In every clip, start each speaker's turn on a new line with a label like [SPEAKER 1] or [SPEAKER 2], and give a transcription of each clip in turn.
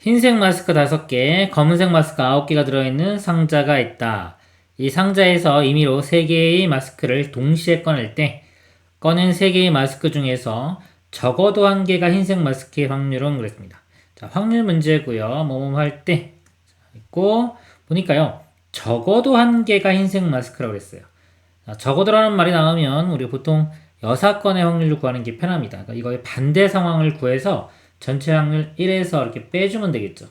[SPEAKER 1] 흰색 마스크 5개, 검은색 마스크 9개가 들어있는 상자가 있다. 이 상자에서 임의로 3개의 마스크를 동시에 꺼낼 때 꺼낸 3개의 마스크 중에서 적어도 한 개가 흰색 마스크의 확률은 그랬습니다. 자, 확률 문제고요. 뭐뭐 할 때 있고 보니까요. 적어도 한 개가 흰색 마스크라고 그랬어요. 자, 적어도라는 말이 나오면 우리 보통 여사건의 확률을 구하는 게 편합니다. 그러니까 이거의 반대 상황을 구해서 전체 확률 1에서 이렇게 빼주면 되겠죠.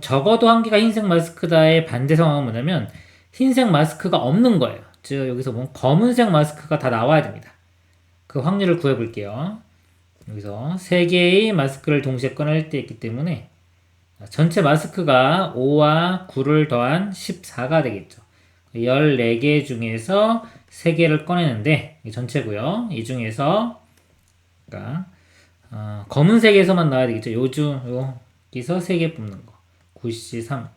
[SPEAKER 1] 적어도 한 개가 흰색 마스크다의 반대 상황은 뭐냐면 흰색 마스크가 없는 거예요. 즉 여기서 보면 검은색 마스크가 다 나와야 됩니다. 그 확률을 구해 볼게요. 여기서 세 개의 마스크를 동시에 꺼낼 때 있기 때문에 전체 마스크가 5와 9를 더한 14가 되겠죠. 14개 중에서 3개를 꺼내는데 이 전체고요. 이 중에서 그러니까 어, 검은색에서만 나와야 되겠죠. 요중 여기서 3개 뽑는 거. 9C3.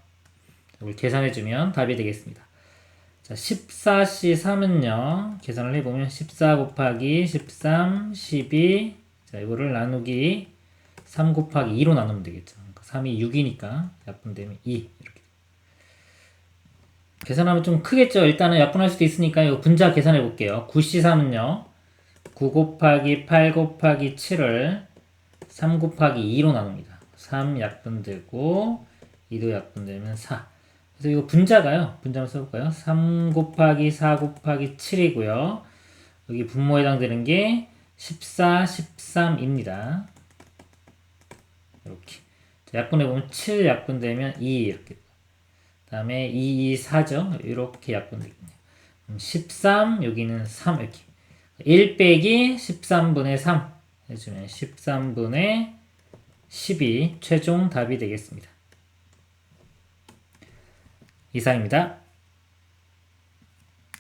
[SPEAKER 1] 이걸 계산해 주면 답이 되겠습니다. 자, 14C3은요. 계산을 해 보면 14 곱하기 13, 12. 자, 이거를 나누기 3 곱하기 2로 나누면 되겠죠. 그러니까 3이 6이니까 약분되면 2 이렇게. 계산하면 좀 크겠죠. 일단은 약분할 수도 있으니까 이거 분자 계산해 볼게요. 9C3은요. 9 곱하기 8 곱하기 7을 3 곱하기 2로 나눕니다. 3 약분되고 2도 약분되면 4. 그래서 이거 분자가요. 분자 한번 써볼까요? 3 곱하기 4 곱하기 7이고요. 여기 분모에 해당되는 게 14, 13입니다. 이렇게. 자, 약분해보면 7 약분되면 2 이렇게. 그 다음에 2, 2, 4죠. 이렇게 약분되겠네요. 13, 여기는 3 이렇게. 1 빼기 13분의 3 해주면 13분의 12 최종 답이 되겠습니다. 이상입니다.